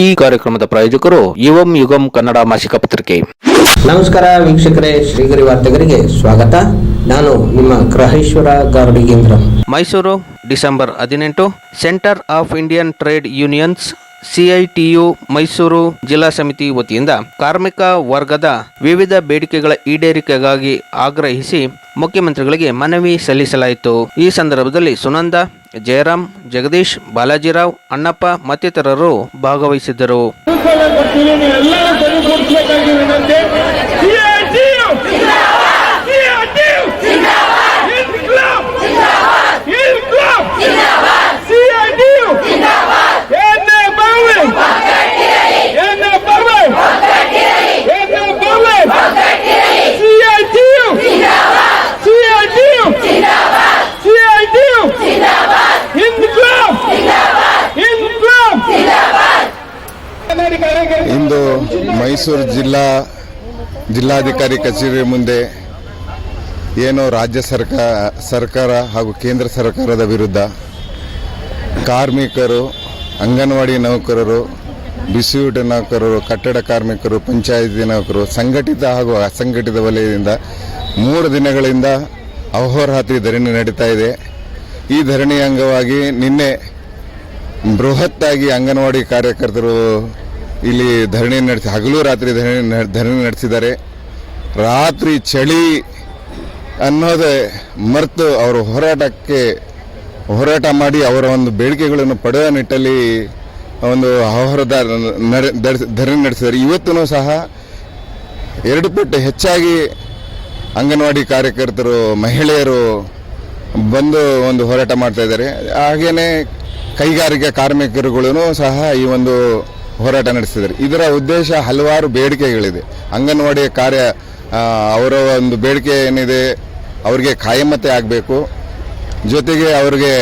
ಈ ಕಾರ್ಯಕ್ರಮದ ಪ್ರಾಯೋಜಕರು ಯುವಂ ಯುಗಂ ಕನ್ನಡ ಮಾಸಿಕ ಪತ್ರಿಕೆ. ನಮಸ್ಕಾರ ವೀಕ್ಷಕರೇ ಶ್ರೀಗರಿ ವಾರ್ತೆಗರಿಗೆ ಸ್ವಾಗತ. ನಾನು ನಿಮ್ಮ ಗ್ರಹೇಶ್ವರ ಗಾರ್ಡಿಗೇಂದ್ರ ಮೈಸೂರು ಡಿಸೆಂಬರ್ ಹದಿನೆಂಟು centre of Indian trade unions CITU Mysuru ಜಿಲ್ಲಾ ಸಮಿತಿ ವತಿಯಿಂದ ಕಾರ್ಮಿಕ ವರ್ಗದ ವಿವಿಧ ಬೇಡಿಕೆಗಳ ಈಡೇರಿಕೆಗಾಗಿ ಆಗ್ರಹಿಸಿ ಮುಖ್ಯಮಂತ್ರಿಗಳಿಗೆ ಮನವಿ ಸಲ್ಲಿಸಲಾಯಿತು. ಈ ಸಂದರ್ಭದಲ್ಲಿ ಸುನಂದ ಜಯರಾಮ್ ಜಗದೀಶ್, ಬಾಲಾಜಿರಾವ್, ಅಣ್ಣಪ್ಪ ಮತ್ತಿತರರು ಭಾಗವಹಿಸಿದ್ದರು. ಜಿಲ್ಲಾ ಜಿಲ್ಲಾಧಿಕಾರಿ ಕಚೇರಿ ಮುಂದೆ ಏನು ರಾಜ್ಯ ಸರ್ಕಾರ ಸರ್ಕಾರ ಹಾಗೂ ಕೇಂದ್ರ ಸರ್ಕಾರದ ವಿರುದ್ಧ ಕಾರ್ಮಿಕರು, ಅಂಗನವಾಡಿ ನೌಕರರು, ಬಿಸಿಯೂಟ ನೌಕರರು, ಕಟ್ಟಡ ಕಾರ್ಮಿಕರು, ಪಂಚಾಯಿತಿ ನೌಕರರು, ಸಂಘಟಿತ ಹಾಗೂ ಅಸಂಘಟಿತ ವಲಯದಿಂದ ಮೂರು ದಿನಗಳಿಂದ ಅಹೋರಾತ್ರಿ ಧರಣಿ ನಡೀತಾ ಇದೆ. ಈ ಧರಣಿ ಅಂಗವಾಗಿ ನಿನ್ನೆ ಬೃಹತ್ತಾಗಿ ಅಂಗನವಾಡಿ ಕಾರ್ಯಕರ್ತರು ಇಲ್ಲಿ ಧರಣಿ ನಡೆಸಿ, ಹಗಲು ರಾತ್ರಿ ಧರಣಿ ಧರಣಿ ನಡೆಸಿದ್ದಾರೆ ರಾತ್ರಿ ಚಳಿ ಅನ್ನೋದೇ ಮರೆತು ಅವರು ಹೋರಾಟಕ್ಕೆ ಹೋರಾಟ ಮಾಡಿ ಅವರ ಒಂದು ಬೇಡಿಕೆಗಳನ್ನು ಪಡೆಯುವ ನಿಟ್ಟಲ್ಲಿ ಒಂದು ಅಹೋರದ ನಡೆ- ಧರಣಿ ನಡೆಸಿದ್ದಾರೆ. ಇವತ್ತೂ ಸಹ ಎರಡು ಪಟ್ಟು ಹೆಚ್ಚಾಗಿ ಅಂಗನವಾಡಿ ಕಾರ್ಯಕರ್ತರು, ಮಹಿಳೆಯರು ಬಂದು ಒಂದು ಹೋರಾಟ ಮಾಡ್ತಾ ಇದ್ದಾರೆ. ಹಾಗೆಯೇ ಕೈಗಾರಿಕೆ ಕಾರ್ಮಿಕರುಗಳೂ ಸಹ ಈ ಒಂದು ಹೋರಾಟ ನಡೆಸಿದರು ಇದರ ಉದ್ದೇಶ ಹಲವಾರು ಬೇಡಿಕೆಗಳಿದೆ. ಅಂಗನವಾಡಿ ಕಾರ್ಯ ಅವರ ಒಂದು ಬೇಡಿಕೆ ಏನಿದೆ, ಅವರಿಗೆ ಕಾಯಮತೆ ಆಗಬೇಕು. ಜೊತೆಗೆ ಅವರಿಗೆ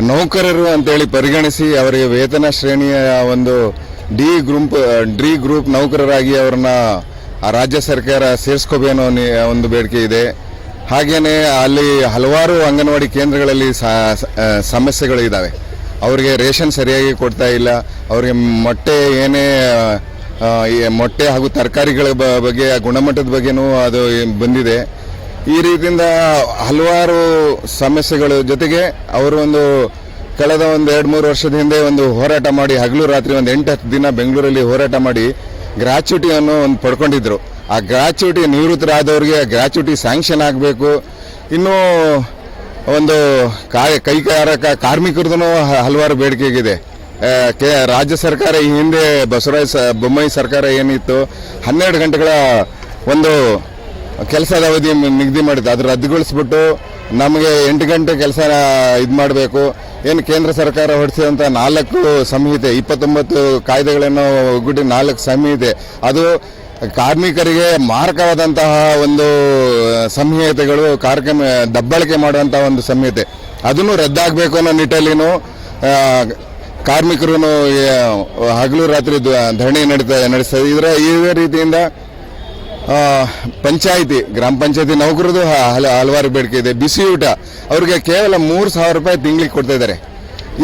ನೌಕರರು ಅಂತೇಳಿ ಪರಿಗಣಿಸಿ ಅವರಿಗೆ ವೇತನ ಶ್ರೇಣಿಯ ಒಂದು ಡಿ ಗ್ರೂಪ್ ಡಿ ಗ್ರೂಪ್ ನೌಕರರಾಗಿ ಅವ್ರನ್ನ ರಾಜ್ಯ ಸರ್ಕಾರ ಸೇರಿಸ್ಕೋಬೇಕನ್ನೋ ನಿ- ಒಂದು ಬೇಡಿಕೆ ಇದೆ. ಹಾಗೆಯೇ ಅಲ್ಲಿ ಹಲವಾರು ಅಂಗನವಾಡಿ ಕೇಂದ್ರಗಳಲ್ಲಿ ಸಮಸ್ಯೆಗಳು ಇದ್ದಾವೆ ಅವರಿಗೆ ರೇಷನ್ ಸರಿಯಾಗಿ ಕೊಡ್ತಾ ಇಲ್ಲ, ಅವರಿಗೆ ಮೊಟ್ಟೆ ಏನೇ ಈ ಮೊಟ್ಟೆ ಹಾಗೂ ತರಕಾರಿಗಳ ಬಗ್ಗೆ ಆ ಗುಣಮಟ್ಟದ ಬಗ್ಗೆನೂ ಅದು ಬಂದಿದೆ. ಈ ರೀತಿಯಿಂದ ಹಲವಾರು ಸಮಸ್ಯೆಗಳು ಜೊತೆಗೆ ಅವರು ಒಂದು ಕಳೆದ ಒಂದು ಎರಡು ಮೂರು ವರ್ಷದ ಹಿಂದೆ ಒಂದು ಹೋರಾಟ ಮಾಡಿ, ಹಗಲು ರಾತ್ರಿ ಒಂದು ಎಂಟು ಹತ್ತು ದಿನ ಬೆಂಗಳೂರಲ್ಲಿ ಹೋರಾಟ ಮಾಡಿ ಗ್ರಾಚ್ಯುಟಿಯನ್ನು ಒಂದು ಪಡ್ಕೊಂಡಿದ್ರು. ಆ ಗ್ರಾಚ್ಯುಟಿ ನಿವೃತ್ತರಾದವ್ರಿಗೆ ಗ್ರಾಚ್ಯುಟಿ ಸ್ಯಾಂಕ್ಷನ್ ಆಗಬೇಕು. ಇನ್ನೂ ಒಂದು ಕೈಗಾರ ಕಾರ್ಮಿಕರದ ಹಲವಾರು ಬೇಡಿಕೆಗಿದೆ. ಕೆ, ರಾಜ್ಯ ಸರ್ಕಾರ ಈ ಹಿಂದೆ ಬಸವರಾಜ ಬೊಮ್ಮಾಯಿ ಸರ್ಕಾರ ಏನಿತ್ತು, ಹನ್ನೆರಡು ಗಂಟೆಗಳ ಒಂದು ಕೆಲಸದ ಅವಧಿ ನಿಗದಿ ಮಾಡಿದ್ದು ಅದು ರದ್ದುಗೊಳಿಸ್ಬಿಟ್ಟು ನಮಗೆ ಎಂಟು ಗಂಟೆ ಕೆಲಸ ಇದು ಮಾಡಬೇಕು. ಏನು ಕೇಂದ್ರ ಸರ್ಕಾರ ಹೊಡೆಸಿದಂಥ ನಾಲ್ಕು ಸಂಹಿತೆ ಇಪ್ಪತ್ತೊಂಬತ್ತು ಕಾಯ್ದೆಗಳನ್ನು ಒಗ್ಗೂಡಿ ನಾಲ್ಕು ಸಂಹಿತೆ ಅದು ಕಾರ್ಮಿಕರಿಗೆ ಮಾರಕವಾದಂತಹ ಒಂದು ಸಂಹಿತೆಗಳು, ಕಾರ್ಯಕ್ರಮ, ದಬ್ಬಳಿಕೆ ಮಾಡುವಂತಹ ಒಂದು ಸಂಹಿತೆ. ಅದನ್ನು ರದ್ದಾಗಬೇಕು ಅನ್ನೋ ನಿಟ್ಟಲ್ಲಿನೂ ಕಾರ್ಮಿಕರು ಹಗಲು ರಾತ್ರಿ ಧರಣಿ ನಡೀತಾ, ನಡೆಸ್ತಾ ಇದರ ಇದೇ ರೀತಿಯಿಂದ ಪಂಚಾಯಿತಿ, ಗ್ರಾಮ ಪಂಚಾಯತಿ ನೌಕರದು ಹಲವಾರು ಬೇಡಿಕೆ ಇದೆ. ಬಿಸಿ ಊಟ, ಅವ್ರಿಗೆ ಕೇವಲ ಮೂರು ಸಾವಿರ ರೂಪಾಯಿ ತಿಂಗಳಿಗೆ ಕೊಡ್ತಾ ಇದ್ದಾರೆ.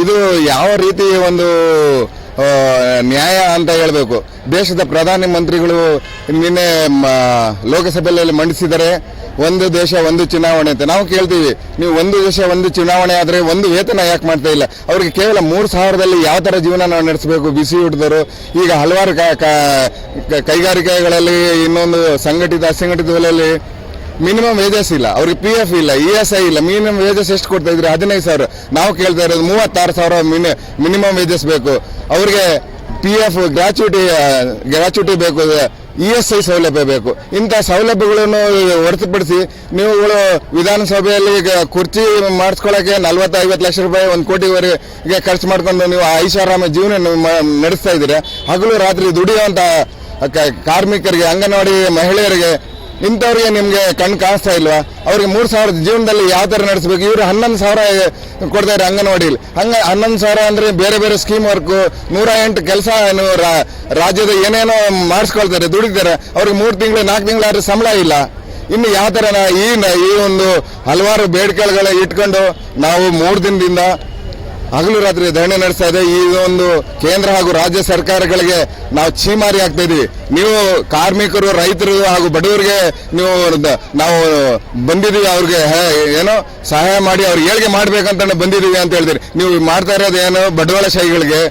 ಇದು ಯಾವ ರೀತಿ ಒಂದು ನ್ಯಾಯ ಅಂತ ಹೇಳಬೇಕು. ದೇಶದ ಪ್ರಧಾನಿ ಮಂತ್ರಿಗಳು ನಿನ್ನೆ ಲೋಕಸಭೆಯಲ್ಲಿ ಮಂಡಿಸಿದರೆ ಒಂದು ದೇಶ, ಒಂದು ಚುನಾವಣೆ ಅಂತ. ನಾವು ಕೇಳ್ತೀವಿ, ನೀವು ಒಂದು ದೇಶ, ಒಂದು ಚುನಾವಣೆ ಆದರೆ ಒಂದು ವೇತನ ಯಾಕೆ ಮಾಡ್ತಾ ಇಲ್ಲ? ಅವ್ರಿಗೆ ಕೇವಲ ಮೂರು ಸಾವಿರದಲ್ಲಿ ಯಾವ ಥರ ಜೀವನ ನಾವು ನಡೆಸಬೇಕು? ಬಿಸಿ ಊಟದವರು, ಈಗ ಹಲವಾರು ಕೈಗಾರಿಕೆಗಳಲ್ಲಿ ಇನ್ನೊಂದು ಸಂಘಟಿತ, ಅಸಂಘಟಿತ ವಲಯಲ್ಲಿ ಮಿನಿಮಮ್ ವೇಜಸ್ ಇಲ್ಲ. ಅವ್ರಿಗೆ ಪಿ ಎಫ್ ಇಲ್ಲ ಇ ಎಸ್ ಐ ಇಲ್ಲ. ಮಿನಿಮಮ್ ವೇಜಸ್ ಎಷ್ಟು ಕೊಡ್ತಾ ಇದ್ರಿ? ಹದಿನೈದು ಸಾವಿರ. ನಾವು ಕೇಳ್ತಾ ಇರೋದು ಮೂವತ್ತಾರು ಸಾವಿರ ಮಿನಿ ಮಿನಿಮಮ್ ವೇಜಸ್ ಬೇಕು. ಅವ್ರಿಗೆ ಪಿ ಎಫ್ ಗ್ರಾಚ್ಯುಟಿ ಗ್ರಾಚ್ಯುಟಿ ಬೇಕು ಇ ಎಸ್ ಐ ಸೌಲಭ್ಯ ಬೇಕು. ಇಂಥ ಸೌಲಭ್ಯಗಳನ್ನು ಹೊರತುಪಡಿಸಿ ನೀವುಗಳು ವಿಧಾನಸಭೆಯಲ್ಲಿ ಈಗ ಕುರ್ಚಿ ಮಾಡಿಸ್ಕೊಳ್ಳೋಕೆ ನಲ್ವತ್ತು ಐವತ್ತು ಲಕ್ಷ ರೂಪಾಯಿ ಒಂದು ಕೋಟಿವರೆಗೆ ಖರ್ಚು ಮಾಡ್ಕೊಂಡು ನೀವು ಐಷಾರಾಮ ಜೀವನ ನಡೆಸ್ತಾ ಇದ್ದೀರಾ? ಹಗಲು ರಾತ್ರಿ ದುಡಿಯುವಂಥ ಕಾರ್ಮಿಕರಿಗೆ, ಅಂಗನವಾಡಿ ಮಹಿಳೆಯರಿಗೆ ಇಂಥವ್ರಿಗೆ ನಿಮಗೆ ಕಣ್ಣು ಕಾಣಿಸ್ತಾ ಇಲ್ವಾ? ಅವ್ರಿಗೆ ಮೂರು ಸಾವಿರ ಜೀವನದಲ್ಲಿ ಯಾವ ಥರ ನಡೆಸಬೇಕು? ಇವರು ಹನ್ನೊಂದು ಸಾವಿರ ಕೊಡ್ತಾರೆ ಅಂಗನವಾಡಿಲಿ ಹಂಗೆ ಹನ್ನೊಂದು ಸಾವಿರ ಅಂದರೆ ಬೇರೆ ಬೇರೆ ಸ್ಕೀಮ್ ವರ್ಕು ನೂರ ಎಂಟು ಕೆಲಸ ರಾಜ್ಯದ ಏನೇನೋ ಮಾಡಿಸ್ಕೊಳ್ತಾರೆ, ದುಡಿತಾರೆ. ಅವ್ರಿಗೆ ಮೂರು ತಿಂಗಳು, ನಾಲ್ಕು ತಿಂಗಳಾದ್ರೆ ಸಂಬಳ ಇಲ್ಲ. ಇನ್ನು ಯಾವ ಥರ ಈ ಈ ಒಂದು ಹಲವಾರು ಬೇಡಿಕೆಗಳ ಇಟ್ಕೊಂಡು ನಾವು ಮೂರು ದಿನದಿಂದ ಹಗಲು ರಾತ್ರಿ ಧರಣಿ ನಡೆಸ್ತಾ ಇದೆ. ಈ ಒಂದು ಕೇಂದ್ರ ಹಾಗೂ ರಾಜ್ಯ ಸರ್ಕಾರಗಳಿಗೆ ನಾವು ಛೀಮಾರಿ ಆಗ್ತಾ ಇದೀವಿ. ನೀವು ಕಾರ್ಮಿಕರು, ರೈತರು ಹಾಗೂ ಬಡವರಿಗೆ ನೀವು ನಾವು ಬಂದಿದೀವಿ ಅವ್ರಿಗೆ ಏನೋ ಸಹಾಯ ಮಾಡಿ ಅವ್ರಿಗೆ ಏಳಿಗೆ ಮಾಡ್ಬೇಕಂತ ಬಂದಿದೀವಿ ಅಂತ ಹೇಳ್ತೀರಿ. ನೀವು ಮಾಡ್ತಾ ಇರೋದು ಏನು? ಬಂಡವಾಳಶಾಹಿಗಳಿಗೆ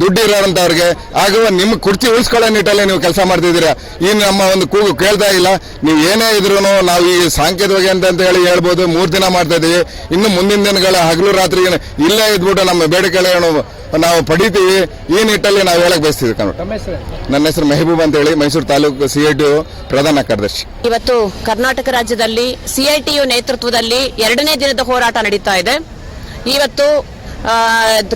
ದುಡ್ಡು ಇರೋಂಥವ್ರಿಗೆ ಹಾಗೂ ನಿಮ್ಮ ಕುರ್ಚಿ ಉಳಿಸ್ಕೊಳ್ಳೋ ನಿಟ್ಟಲ್ಲಿ ನೀವು ಕೆಲಸ ಮಾಡ್ತಿದ್ದೀರಾ? ಈ ನಮ್ಮ ಒಂದು ಕೂಗು ಕೇಳ್ತಾ ಇಲ್ಲ. ನೀವು ಏನೇ ಇದ್ರೂ ನಾವು ಈ ಸಾಂಕೇತಿಕವಾಗಿ ಅಂತ ಅಂತ ಹೇಳಿ ಹೇಳ್ಬೋದು. ಮೂರು ದಿನ ಮಾಡ್ತಾ ಇದ್ದೀವಿ ಇನ್ನು ಮುಂದಿನ ದಿನಗಳ ಹಗಲು ರಾತ್ರಿ ಇಲ್ಲೇ ಇದ್ಬಿಟ್ಟು ನಮ್ಮ ಬೇಡಿಕೆಗಳನ್ನು ನಾವು ಪಡಿತೀವಿ. ಈ ನಿಟ್ಟಲ್ಲಿ ನಾವು ಹೇಳಕ್ ಬಯಸ್ತೀವಿ ಕನ್ನಡ ನನ್ನ ಹೆಸರು ಮೆಹಬೂಬ್ ಅಂತ ಹೇಳಿ Mysuru taluk C I T ಪ್ರಧಾನ ಕಾರ್ಯದರ್ಶಿ. ಇವತ್ತು ಕರ್ನಾಟಕ ರಾಜ್ಯದಲ್ಲಿ ಸಿಐಟಿಯು ನೇತೃತ್ವದಲ್ಲಿ ಎರಡನೇ ದಿನದ ಹೋರಾಟ ನಡೀತಾ ಇದೆ. ಇವತ್ತು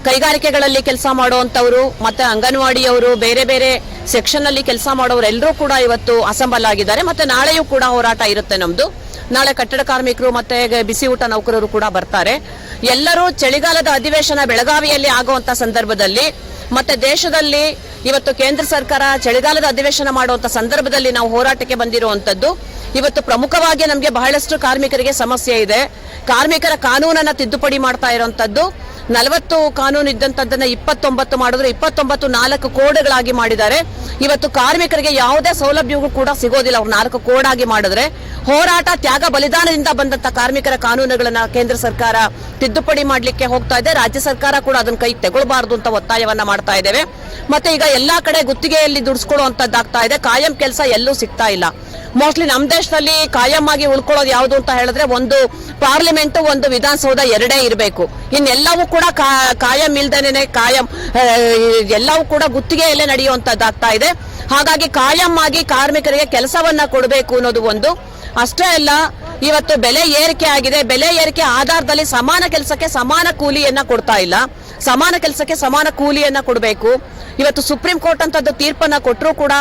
ಕೈಗಾರಿಕೆಗಳಲ್ಲಿ ಕೆಲಸ ಮಾಡುವಂತವರು ಮತ್ತೆ ಅಂಗನವಾಡಿಯವರು, ಬೇರೆ ಬೇರೆ ಸೆಕ್ಷನ್ ಅಲ್ಲಿ ಕೆಲಸ ಮಾಡೋರು ಕೂಡ ಇವತ್ತು ಅಸೆಂಬಲ್ ಆಗಿದ್ದಾರೆ. ಮತ್ತೆ ನಾಳೆಯೂ ಕೂಡ ಹೋರಾಟ ಇರುತ್ತೆ ನಮ್ದು. ನಾಳೆ ಕಟ್ಟಡ ಕಾರ್ಮಿಕರು ಮತ್ತೆ ಬಿಸಿ ಊಟ ನೌಕರರು ಕೂಡ ಬರ್ತಾರೆ. ಎಲ್ಲರೂ ಚಳಿಗಾಲದ ಅಧಿವೇಶನ ಬೆಳಗಾವಿಯಲ್ಲಿ ಆಗುವಂತ ಸಂದರ್ಭದಲ್ಲಿ, ಮತ್ತೆ ದೇಶದಲ್ಲಿ ಇವತ್ತು ಕೇಂದ್ರ ಸರ್ಕಾರ ಚಳಿಗಾಲದ ಅಧಿವೇಶನ ಮಾಡುವಂತ ಸಂದರ್ಭದಲ್ಲಿ ನಾವು ಹೋರಾಟಕ್ಕೆ ಬಂದಿರುವಂತದ್ದು ಇವತ್ತು ಪ್ರಮುಖವಾಗಿ ನಮಗೆ ಬಹಳಷ್ಟು ಕಾರ್ಮಿಕರಿಗೆ ಸಮಸ್ಯೆ ಇದೆ. ಕಾರ್ಮಿಕರ ಕಾನೂನನ್ನ ತಿದ್ದುಪಡಿ ಮಾಡ್ತಾ ಇರುವಂತದ್ದು ನಲವತ್ತು ಕಾನೂನು ಇದ್ದಂಥದ್ದನ್ನ ಇಪ್ಪತ್ತೊಂಬತ್ತು ಮಾಡಿದ್ರೆ, ಇಪ್ಪತ್ತೊಂಬತ್ತು ನಾಲ್ಕು ಕೋಡ್ಗಳಾಗಿ ಮಾಡಿದ್ದಾರೆ. ಇವತ್ತು ಕಾರ್ಮಿಕರಿಗೆ ಯಾವುದೇ ಸೌಲಭ್ಯವೂ ಕೂಡ ಸಿಗೋದಿಲ್ಲ. ಅವ್ರು ನಾಲ್ಕು ಕೋಡ್ ಆಗಿ ಮಾಡಿದ್ರೆ ಹೋರಾಟ, ತ್ಯಾಗ, ಬಲಿದಾನದಿಂದ ಬಂದಂತ ಕಾರ್ಮಿಕರ ಕಾನೂನುಗಳನ್ನ ಕೇಂದ್ರ ಸರ್ಕಾರ ತಿದ್ದುಪಡಿ ಮಾಡಲಿಕ್ಕೆ ಹೋಗ್ತಾ ಇದೆ. ರಾಜ್ಯ ಸರ್ಕಾರ ಕೂಡ ಅದನ್ನ ಕೈ ತಗೊಳ್ಬಾರ್ದು ಅಂತ ಒತ್ತಾಯವನ್ನ ಮಾಡ್ತಾ ಇದ್ದೇವೆ. ಮತ್ತೆ ಈಗ ಎಲ್ಲಾ ಕಡೆ ಗುತ್ತಿಗೆಯಲ್ಲಿ ದುಡಿಸ್ಕೊಳ್ಳುವಂತದ್ದಾಗ್ತಾ ಇದೆ. ಕಾಯಂ ಕೆಲಸ ಎಲ್ಲೂ ಸಿಗ್ತಾ ಇಲ್ಲ. ಮೋಸ್ಟ್ಲಿ ನಮ್ಮ ದೇಶದಲ್ಲಿ ಕಾಯಂ ಆಗಿ ಉಳ್ಕೊಳ್ಳೋದು ಯಾವುದು ಅಂತ ಹೇಳಿದ್ರೆ ಒಂದು ಪಾರ್ಲಿಮೆಂಟ್ ಒಂದು ವಿಧಾನಸೌಧ ಎರಡೇ ಇರಬೇಕು. ಇನ್ನೆಲ್ಲವೂ ಕೂಡ ಕಾಯಂ ಇಲ್ದೇನೆ ಕಾಯಂ ಎಲ್ಲವೂ ಕೂಡ ಗುತ್ತಿಗೆಯಲ್ಲೇ ನಡೆಯುವಂತದ್ದಾಗ್ತಾ ಇದೆ. ಹಾಗಾಗಿ ಕಾಯಂ ಆಗಿ ಕಾರ್ಮಿಕರಿಗೆ ಕೆಲಸವನ್ನ ಕೊಡಬೇಕು ಅನ್ನೋದು ಒಂದು. ಅಷ್ಟೇ ಅಲ್ಲ, ಇವತ್ತು ಬೆಲೆ ಏರಿಕೆ ಆಗಿದೆ. ಬೆಲೆ ಏರಿಕೆ ಆಧಾರದಲ್ಲಿ ಸಮಾನ ಕೆಲಸಕ್ಕೆ ಸಮಾನ ಕೂಲಿಯನ್ನ ಕೊಡ್ತಾ ಇಲ್ಲ. ಸಮಾನ ಕೆಲಸಕ್ಕೆ ಸಮಾನ ಕೂಲಿಯನ್ನ ಕೊಡಬೇಕು. ಇವತ್ತು ಸುಪ್ರೀಂ ಕೋರ್ಟ್ ಅಂತದ್ದು ತೀರ್ಪನ್ನ ಕೊಟ್ಟರು ಕೂಡ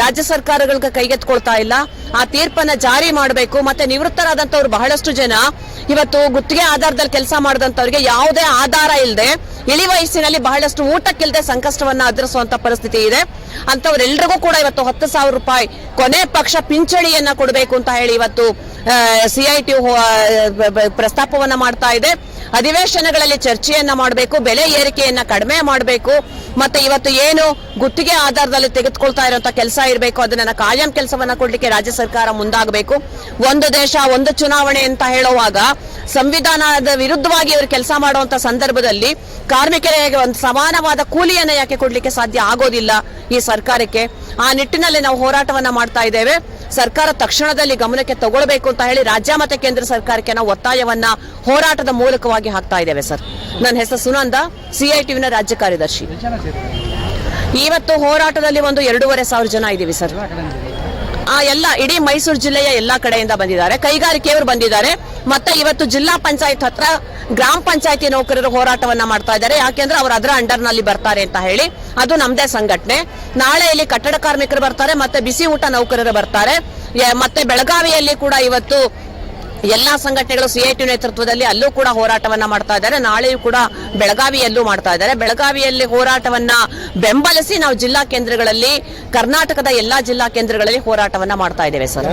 ರಾಜ್ಯ ಸರ್ಕಾರಗಳಿಗೆ ಕೈಗೆತ್ಕೊಳ್ತಾ ಇಲ್ಲ. ಆ ತೀರ್ಪನ್ನ ಜಾರಿ ಮಾಡಬೇಕು. ಮತ್ತೆ ನಿವೃತ್ತರಾದಂತವ್ರು ಬಹಳಷ್ಟು ಜನ ಇವತ್ತು ಗುತ್ತಿಗೆ ಆಧಾರದಲ್ಲಿ ಕೆಲಸ ಮಾಡಿದಂತವ್ರಿಗೆ ಯಾವುದೇ ಆಧಾರ ಇಲ್ಲದೆ ಇಳಿ ವಯಸ್ಸಿನಲ್ಲಿ ಬಹಳಷ್ಟು ಊಟಕ್ಕಿಲ್ಲದೆ ಸಂಕಷ್ಟವನ್ನ ಎದುರಿಸುವಂತ ಪರಿಸ್ಥಿತಿ ಇದೆ. ಅಂತವರೆಲ್ಲರಿಗೂ ಕೂಡ ಇವತ್ತು ಹತ್ತು ಸಾವಿರ ರೂಪಾಯಿ ಕೊನೆ ಪಕ್ಷ ಪಿಂಚಣಿಯನ್ನ ಕೊಡಬೇಕು ಅಂತ ಹೇಳಿ ಇವತ್ತು ಸಿಐಟಿ ಪ್ರಸ್ತಾಪವನ್ನ ಮಾಡ್ತಾ ಇದೆ. ಅಧಿವೇಶನಗಳಲ್ಲಿ ಚರ್ಚೆಯನ್ನ ಮಾಡಬೇಕು, ಬೆಲೆ ಏರಿಕೆಯನ್ನ ಕಡಿಮೆ ಮಾಡಬೇಕು, ಮತ್ತೆ ಇವತ್ತು ಏನು ಗುತ್ತಿಗೆ ಆಧಾರದಲ್ಲಿ ತೆಗೆದುಕೊಳ್ತಾ ಇರುವಂತ ಕೆಲಸ ಇರಬೇಕು ಅದನ್ನ ಕಾಯಂ ಕೆಲಸವನ್ನ ಕೊಡ್ಲಿಕ್ಕೆ ರಾಜ್ಯ ಸರ್ಕಾರ ಮುಂದಾಗಬೇಕು. ಒಂದು ದೇಶ, ಒಂದು ಚುನಾವಣೆ ಅಂತ ಹೇಳುವಾಗ ಸಂವಿಧಾನದ ವಿರುದ್ಧವಾಗಿ ಇವರು ಕೆಲಸ ಮಾಡುವಂತ ಸಂದರ್ಭದಲ್ಲಿ ಕಾರ್ಮಿಕರಿಗೆ ಒಂದು ಸಮಾನವಾದ ಕೂಲಿಯನ್ನ ಯಾಕೆ ಕೊಡ್ಲಿಕ್ಕೆ ಸಾಧ್ಯ ಆಗೋದಿಲ್ಲ ಈ ಸರ್ಕಾರಕ್ಕೆ? ಆ ನಿಟ್ಟಿನಲ್ಲಿ ನಾವು ಹೋರಾಟವನ್ನ ಮಾಡ್ತಾ ಇದ್ದೇವೆ. ಸರ್ಕಾರ ತಕ್ಷಣದಲ್ಲಿ ಗಮನಕ್ಕೆ ತಗೊಳ್ಬೇಕು ಅಂತ ಹೇಳಿ ರಾಜ್ಯ ಮತ್ತೆ ಕೇಂದ್ರ ಸರ್ಕಾರಕ್ಕೆ ನಾವು ಒತ್ತಾಯವನ್ನ ಹೋರಾಟದ ಮೂಲಕವಾಗಿ ಹಾಕ್ತಾ ಇದ್ದೇವೆ ಸರ್. ನನ್ನ ಹೆಸರು ಸುನಂದ ಸಿಐಟಿವಿನ ರಾಜ್ಯ ಕಾರ್ಯದರ್ಶಿ. ಇವತ್ತು ಹೋರಾಟದಲ್ಲಿ ಒಂದು ಎರಡೂವರೆ ಸಾವಿರ ಜನ ಇದ್ದೀವಿ ಸರ್. ಆ ಎಲ್ಲ ಇಡೀ ಮೈಸೂರು ಜಿಲ್ಲೆಯ ಎಲ್ಲಾ ಕಡೆಯಿಂದ ಬಂದಿದ್ದಾರೆ. ಕೈಗಾರಿಕೆಯವರು ಬಂದಿದ್ದಾರೆ. ಮತ್ತೆ ಇವತ್ತು ಜಿಲ್ಲಾ ಪಂಚಾಯತ್ ಹತ್ರ ಗ್ರಾಮ ಪಂಚಾಯತಿ ನೌಕರರು ಹೋರಾಟವನ್ನ ಮಾಡ್ತಾ ಇದ್ದಾರೆ. ಯಾಕೆಂದ್ರೆ ಅವರು ಅದರ ಅಂಡರ್ನಲ್ಲಿ ಬರ್ತಾರೆ ಅಂತ ಹೇಳಿ. ಅದು ನಮ್ದೇ ಸಂಘಟನೆ. ನಾಳೆ ಇಲ್ಲಿ ಕಟ್ಟಡ ಕಾರ್ಮಿಕರು ಬರ್ತಾರೆ, ಮತ್ತೆ ಬಿಸಿ ಊಟ ನೌಕರರು ಬರ್ತಾರೆ. ಮತ್ತೆ ಬೆಳಗಾವಿಯಲ್ಲಿ ಕೂಡ ಇವತ್ತು ಎಲ್ಲಾ ಸಂಘಟನೆಗಳು ಸಿಐಟಿ ನೇತೃತ್ವದಲ್ಲಿ ಅಲ್ಲೂ ಕೂಡ ಹೋರಾಟವನ್ನ ಮಾಡ್ತಾ ಇದ್ದಾರೆ. ನಾಳೆಯೂ ಕೂಡ ಬೆಳಗಾವಿಯಲ್ಲೂ ಮಾಡ್ತಾ ಇದ್ದಾರೆ. ಬೆಳಗಾವಿಯಲ್ಲಿ ಹೋರಾಟವನ್ನ ಬೆಂಬಲಿಸಿ ನಾವು ಜಿಲ್ಲಾ ಕೇಂದ್ರಗಳಲ್ಲಿ ಕರ್ನಾಟಕದ ಎಲ್ಲಾ ಜಿಲ್ಲಾ ಕೇಂದ್ರಗಳಲ್ಲಿ ಹೋರಾಟವನ್ನ ಮಾಡ್ತಾ ಇದ್ದೇವೆ ಸರ್.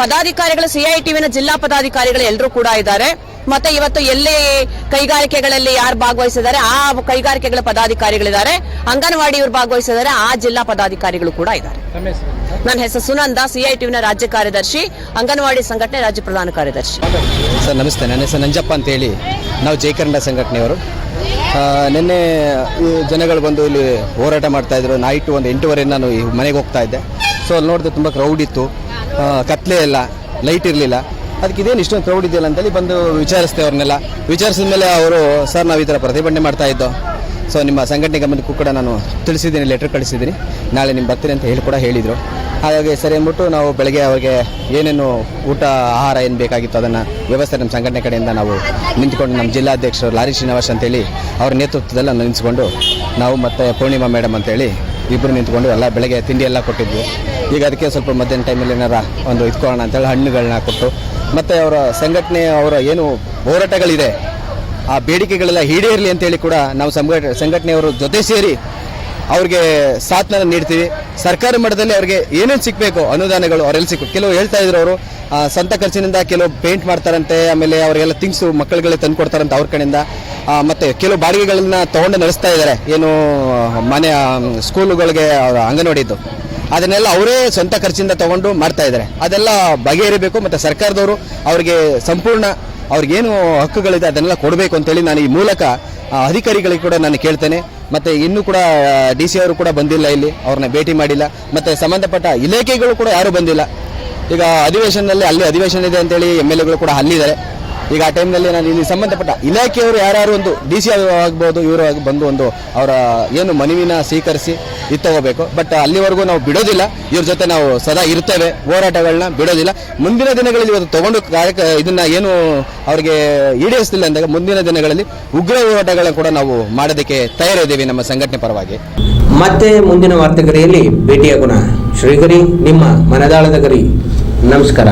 ಪದಾಧಿಕಾರಿಗಳು ಸಿಐಟಿವಿನ ಜಿಲ್ಲಾ ಪದಾಧಿಕಾರಿಗಳು ಎಲ್ಲರೂ ಕೂಡ ಇದ್ದಾರೆ. ಮತ್ತೆ ಇವತ್ತು ಎಲ್ಲಿ ಕೈಗಾರಿಕೆಗಳಲ್ಲಿ ಯಾರು ಭಾಗವಹಿಸಿದ್ದಾರೆ ಆ ಕೈಗಾರಿಕೆಗಳ ಪದಾಧಿಕಾರಿಗಳಿದ್ದಾರೆ. ಅಂಗನವಾಡಿಯವರು ಭಾಗವಹಿಸಿದ್ದಾರೆ ಆ ಜಿಲ್ಲಾ ಪದಾಧಿಕಾರಿಗಳು ಕೂಡ ಇದ್ದಾರೆ. ನನ್ನ ಹೆಸರು ಸುನಂದ ಸಿಐಟಿವಿನ ರಾಜ್ಯ ಕಾರ್ಯದರ್ಶಿ ಅಂಗನವಾಡಿ ಸಂಘಟನೆ ರಾಜ್ಯ ಪ್ರಧಾನ ಕಾರ್ಯದರ್ಶಿ. ಸರ್ ನಮಸ್ತೆ. ನನ್ನ ಹೆಸರು ನಂಜಪ್ಪ ಅಂತ ಹೇಳಿ ನಾವು ಜೈ ಕನ್ನಡ ಸಂಘಟನೆಯವರು. ಆ, ನಿನ್ನೆ ಈ ಜನಗಳು ಬಂದು ಇಲ್ಲಿ ಹೋರಾಟ ಮಾಡ್ತಾ ಇದ್ರು. ನೈಟ್ ಒಂದು ಎಂಟೂವರೆ ನಾನು ಈ ಮನೆಗೆ ಹೋಗ್ತಾ ಇದ್ದೆ. ಸೊ ಅಲ್ಲಿ ನೋಡಿದ್ರೆ ತುಂಬ ಕ್ರೌಡ್ ಇತ್ತು. ಕತ್ಲೆ ಇಲ್ಲ ಲೈಟ್ ಇರಲಿಲ್ಲ. ಅದಕ್ಕೆ ಇದೇನು ಇಷ್ಟೊಂದು ಕ್ರೌಡ್ ಇದೆಯಲ್ಲ ಅಂತೇಳಿ ಬಂದು ವಿಚಾರಿಸ್ತೇವೆ ಅವ್ರನ್ನೆಲ್ಲ. ವಿಚಾರಿಸಿದ ಮೇಲೆ ಅವರು, ಸರ್, ನಾವು ಈ ಥರ ಪ್ರತಿಭಟನೆ ಮಾಡ್ತಾ ಇದ್ದೋ. ಸೊ ನಿಮ್ಮ ಸಂಘಟನೆ ಗಮನಕ್ಕೂ ಕೂಡ ನಾನು ತಿಳಿಸಿದ್ದೀನಿ ಲೆಟರ್ ಕಳಿಸಿದ್ದೀನಿ. ನಾಳೆ ನಿಮ್ಮ ಬರ್ತೀನಿ ಅಂತ ಹೇಳಿ ಕೂಡ ಹೇಳಿದರು. ಹಾಗಾಗಿ ಸರಿ ಅಂದ್ಬಿಟ್ಟು ನಾವು ಬೆಳಗ್ಗೆ ಅವರಿಗೆ ಏನೇನು ಊಟ, ಆಹಾರ ಏನು ಬೇಕಾಗಿತ್ತು ಅದನ್ನು ವ್ಯವಸ್ಥೆ ನಮ್ಮ ಸಂಘಟನೆ ಕಡೆಯಿಂದ ನಾವು ನಿಂತ್ಕೊಂಡು ನಮ್ಮ ಜಿಲ್ಲಾಧ್ಯಕ್ಷರು ಲಾರಿ ಶ್ರೀನಿವಾಸ್ ಅಂತೇಳಿ ಅವ್ರ ನೇತೃತ್ವದಲ್ಲಿ ನಾನು ನಿಂತ್ಕೊಂಡು ನಾವು ಮತ್ತು ಪೂರ್ಣಿಮಾ ಮೇಡಮ್ ಅಂತೇಳಿ ಇಬ್ಬರು ನಿಂತ್ಕೊಂಡು ಎಲ್ಲ ಬೆಳಗ್ಗೆ ತಿಂಡಿ ಎಲ್ಲ ಕೊಟ್ಟಿದ್ವಿ. ಈಗ ಅದಕ್ಕೆ ಸ್ವಲ್ಪ ಮಧ್ಯಾಹ್ನ ಟೈಮಲ್ಲಿ ಏನಾರ ಒಂದು ಇದ್ಕೊಳ್ಳೋಣ ಅಂತೇಳಿ ಹಣ್ಣುಗಳನ್ನ ಕೊಟ್ಟು ಮತ್ತು ಅವರ ಸಂಘಟನೆ ಅವರ ಏನು ಹೋರಾಟಗಳಿದೆ, ಆ ಬೇಡಿಕೆಗಳೆಲ್ಲ ಈಡೇರಲಿ ಅಂತೇಳಿ ಕೂಡ ನಾವು ಸಂಘಟ, ಸಂಘಟನೆಯವರು ಜೊತೆ ಸೇರಿ ಅವ್ರಿಗೆ ಸಾಥ್ನ ನೀಡ್ತೀವಿ. ಸರ್ಕಾರಿ ಮಟ್ಟದಲ್ಲಿ ಅವ್ರಿಗೆ ಏನೇನು ಸಿಗಬೇಕು ಅನುದಾನಗಳು ಅವರೆಲ್ಲ ಸಿಕ್ಕು ಕೆಲವು ಹೇಳ್ತಾ ಇದ್ರು ಅವರು ಸ್ವಂತ ಖರ್ಚಿನಿಂದ ಕೆಲವು ಪೇಂಟ್ ಮಾಡ್ತಾರಂತೆ, ಆಮೇಲೆ ಅವರಿಗೆಲ್ಲ ತಿಂಗ್ಸು ಮಕ್ಕಳುಗಳೇ ತಂದು ಕೊಡ್ತಾರಂತೆ ಅವ್ರ ಕಡೆಯಿಂದ. ಮತ್ತು ಮತ್ತೆ ಕೆಲವು ಬಾಡಿಗೆಗಳನ್ನ ತಗೊಂಡು ನಡೆಸ್ತಾ ಇದ್ದಾರೆ. ಏನು ಮನೆ ಸ್ಕೂಲುಗಳಿಗೆ ಅವರ ಅಂಗನವಾಡಿದ್ದು. ಅದನ್ನೆಲ್ಲ ಅವರೇ ಸ್ವಂತ ಖರ್ಚಿಂದ ತಗೊಂಡು ಮಾಡ್ತಾ ಇದ್ದಾರೆ. ಅದೆಲ್ಲ ಬಗೆಹರಿಬೇಕು ಮತ್ತು ಸರ್ಕಾರದವರು ಅವರಿಗೆ ಸಂಪೂರ್ಣ ಅವ್ರಿಗೇನು ಹಕ್ಕುಗಳಿದೆ ಅದನ್ನೆಲ್ಲ ಕೊಡಬೇಕು ಅಂತೇಳಿ ನಾನು ಈ ಮೂಲಕ ಅಧಿಕಾರಿಗಳಿಗೆ ಕೂಡ ನಾನು ಕೇಳ್ತೇನೆ. ಮತ್ತು ಇನ್ನೂ ಕೂಡ ಡಿ ಸಿ ಅವರು ಕೂಡ ಬಂದಿಲ್ಲ ಇಲ್ಲಿ, ಅವ್ರನ್ನ ಭೇಟಿ ಮಾಡಿಲ್ಲ. ಮತ್ತು ಸಂಬಂಧಪಟ್ಟ ಇಲಾಖೆಗಳು ಕೂಡ ಯಾರೂ ಬಂದಿಲ್ಲ. ಈಗ ಅಧಿವೇಶನದಲ್ಲಿ ಅಲ್ಲಿ ಅಧಿವೇಶನ ಇದೆ ಅಂತೇಳಿ ಎಂ ಎಲ್ ಎಗಳು ಕೂಡ ಅಲ್ಲಿದ್ದಾರೆ. ಈಗ ಆ ಟೈಮ್ನಲ್ಲಿ ನಾನು ಇಲ್ಲಿ ಸಂಬಂಧಪಟ್ಟ ಇಲಾಖೆಯವರು ಯಾರು ಒಂದು ಡಿ ಸಿ ಆಗ್ಬೋದು, ಇವರು ಬಂದು ಒಂದು ಅವರ ಏನು ಮನವಿನ ಸ್ವೀಕರಿಸಿ ಇದು ತಗೋಬೇಕು. ಬಟ್ ಅಲ್ಲಿವರೆಗೂ ನಾವು ಬಿಡೋದಿಲ್ಲ. ಇವ್ರ ಜೊತೆ ನಾವು ಸದಾ ಇರ್ತೇವೆ. ಹೋರಾಟಗಳನ್ನ ಬಿಡೋದಿಲ್ಲ. ಮುಂದಿನ ದಿನಗಳಲ್ಲಿ ಇವತ್ತು ತಗೊಂಡು ಕಾರ್ಯಕ ಇದನ್ನ ಏನು ಅವರಿಗೆ ಈಡೇರಿಸಲಿಲ್ಲ ಅಂದಾಗ ಮುಂದಿನ ದಿನಗಳಲ್ಲಿ ಉಗ್ರ ಹೋರಾಟಗಳನ್ನ ಕೂಡ ನಾವು ಮಾಡೋದಕ್ಕೆ ತಯಾರಿದ್ದೀವಿ ನಮ್ಮ ಸಂಘಟನೆ ಪರವಾಗಿ. ಮತ್ತೆ ಮುಂದಿನ ವಾರ್ತೆಗರಿಯಲ್ಲಿ ಭೇಟಿಯಾಗೋಣ. ಶ್ರೀಗರಿ ನಿಮ್ಮ ಮನದಾಳದ ಗರಿ. ನಮಸ್ಕಾರ.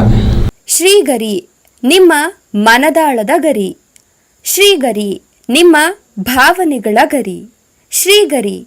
ಶ್ರೀಗರಿ ನಿಮ್ಮ ಮನದಾಳದ ಗರಿ. ಶ್ರೀಗರಿ ನಿಮ್ಮ ಭಾವನೆಗಳ ಗರಿ. ಶ್ರೀಗರಿ